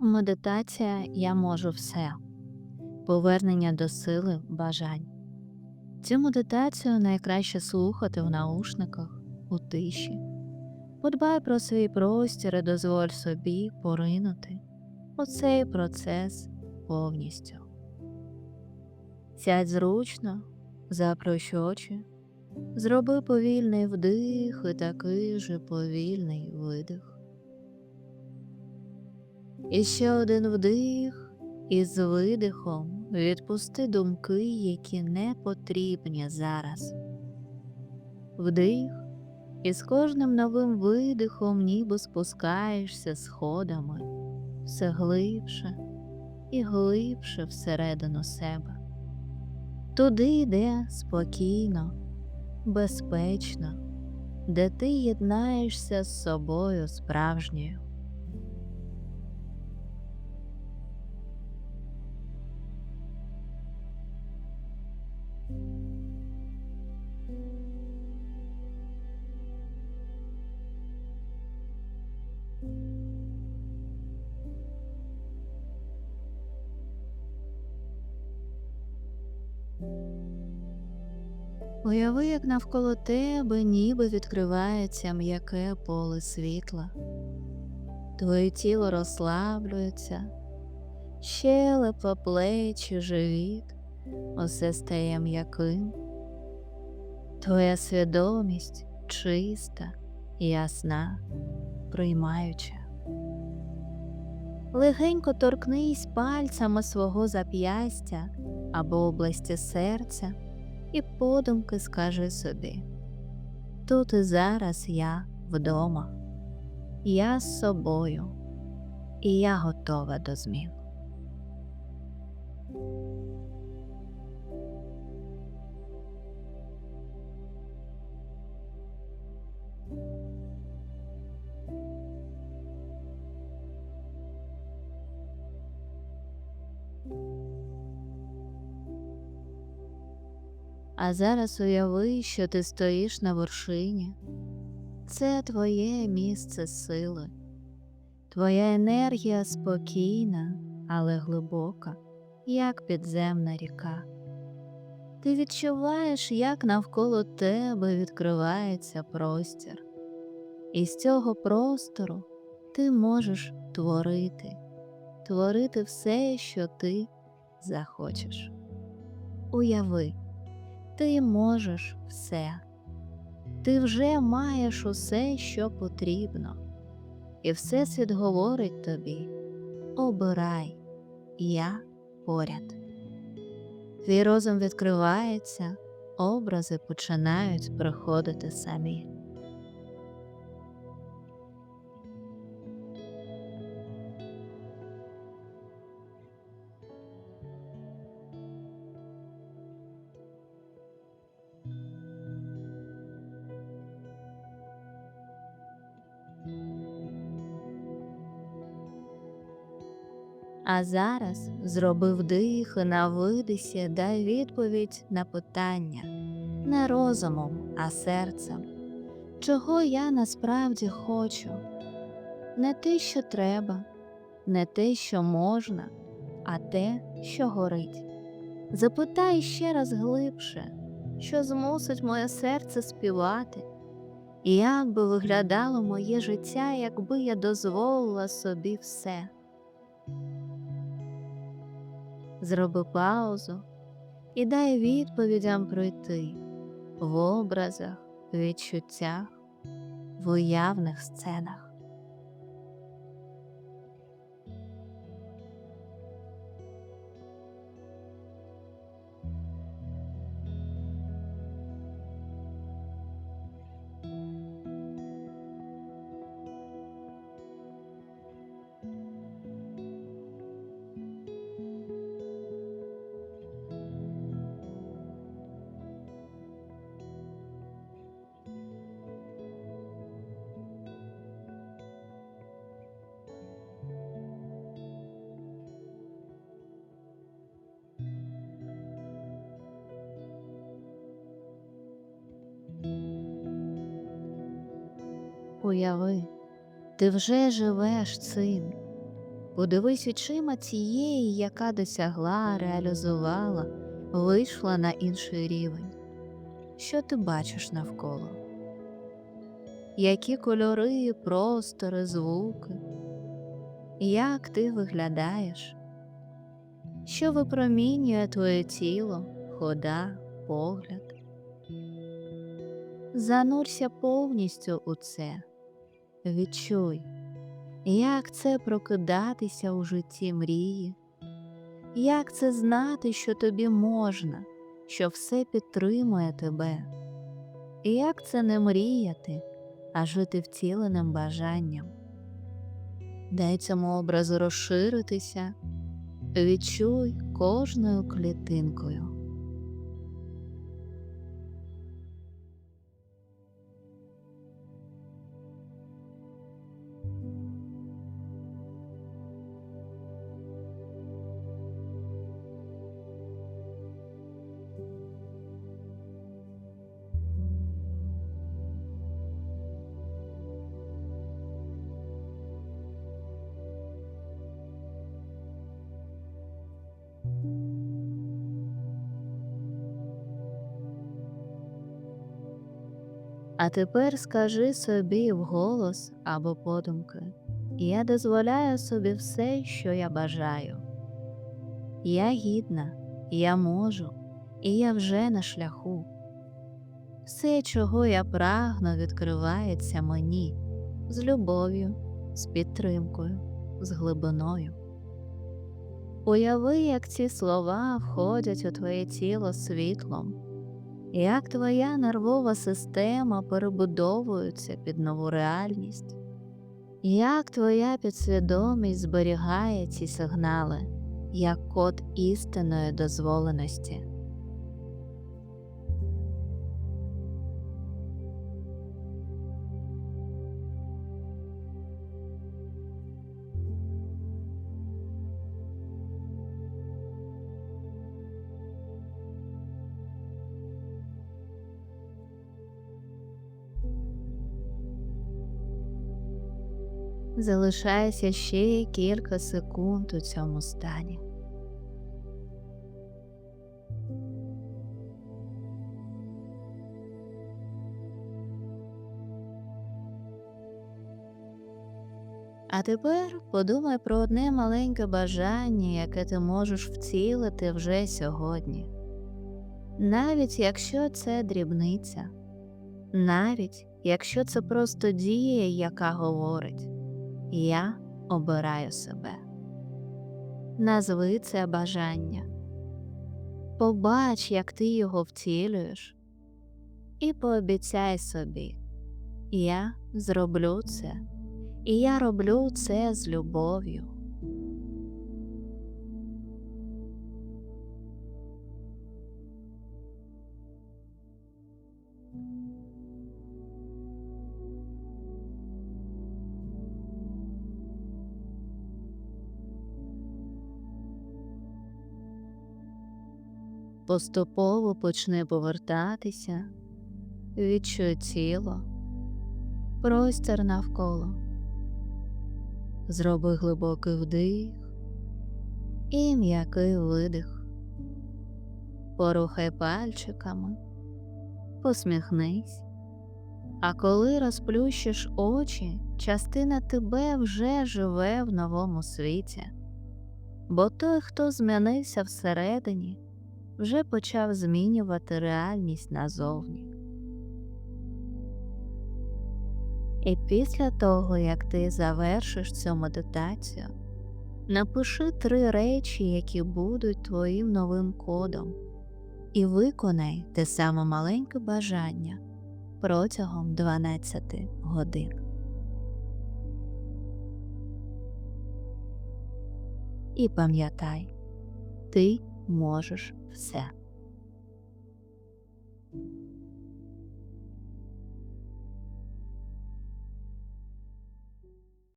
Медитація я можу все. Повернення до сили бажань. Цю медитацію найкраще слухати в наушниках, у тиші. Подбай про свій простір і дозволь собі поринути у цей процес повністю. Сядь зручно, заплющ очі, зроби повільний вдих і такий же повільний видих. І ще один вдих, і з видихом відпусти думки, які не потрібні зараз. Вдих, і з кожним новим видихом ніби спускаєшся сходами все глибше і глибше всередину себе. Туди, де спокійно, безпечно, де ти єднаєшся з собою справжньою. Уяви, як навколо тебе ніби відкривається м'яке поле світла. Твоє тіло розслаблюється, щелепа, плечі, живіт, усе стає м'яким. Твоя свідомість чиста, ясна, приймаюча. Легенько торкнись пальцями свого зап'ястя або області серця і подумки скажи собі. Тут і зараз я вдома, я з собою, і я готова до змін. А зараз уяви, що ти стоїш на вершині. Це твоє місце сили, твоя енергія спокійна, але глибока, як підземна ріка. Ти відчуваєш, як навколо тебе відкривається простір, і з цього простору ти можеш творити, творити все, що ти захочеш. Уяви. Ти можеш все, ти вже маєш усе, що потрібно, і Всесвіт говорить тобі обирай, я поряд. Твій розум відкривається, образи починають приходити самі. А зараз зроби вдих і на видисі дай відповідь на питання не розумом, а серцем. Чого я насправді хочу? Не те, що треба, не те, що можна, а те, що горить. Запитай ще раз глибше, що змусить моє серце співати, і як би виглядало моє життя, якби я дозволила собі все. Зроби паузу і дай відповідям пройти в образах, відчуттях, в уявних сценах. Уяви, ти вже живеш цим, Подивись очима цієї, яка досягла, реалізувала, вийшла на інший рівень. Що ти бачиш навколо? Які кольори, простори, звуки? Як ти виглядаєш? Що випромінює твоє тіло, хода, погляд? Занурся повністю у це, відчуй, як це прокидатися у житті мрії, як це знати, що тобі можна, що все підтримує тебе, як це не мріяти, а жити втіленим бажанням. Дай цьому образу розширитися, відчуй кожною клітинкою. А тепер скажи собі вголос або подумки я дозволяю собі все, що я бажаю. Я гідна, я можу, і я вже на шляху. Все, чого я прагну, відкривається мені з любов'ю, з підтримкою, з глибиною. Уяви, як ці слова входять у твоє тіло світлом, як твоя нервова система перебудовується під нову реальність, як твоя підсвідомість зберігає ці сигнали як код істинної дозволеності. Залишайся ще кілька секунд у цьому стані. А тепер подумай про одне маленьке бажання, яке ти можеш вцілити вже сьогодні. Навіть якщо це дрібниця, навіть якщо це просто дія, яка говорить Я обираю себе. Назви це бажання, побач, як ти його втілюєш, і пообіцяй собі, я зроблю це. І я роблю це з любов'ю. Поступово почни повертатися, відчуй тіло, простір навколо. Зроби глибокий вдих і м'який видих. Порухай пальчиками, посміхнись. А коли розплющиш очі, частина тебе вже живе в новому світі, бо той, хто змінився всередині, вже почав змінювати реальність назовні. І після того, як ти завершиш цю медитацію, напиши три речі, які будуть твоїм новим кодом, і виконай те саме маленьке бажання протягом 12 годин. І пам'ятай, ти можеш все.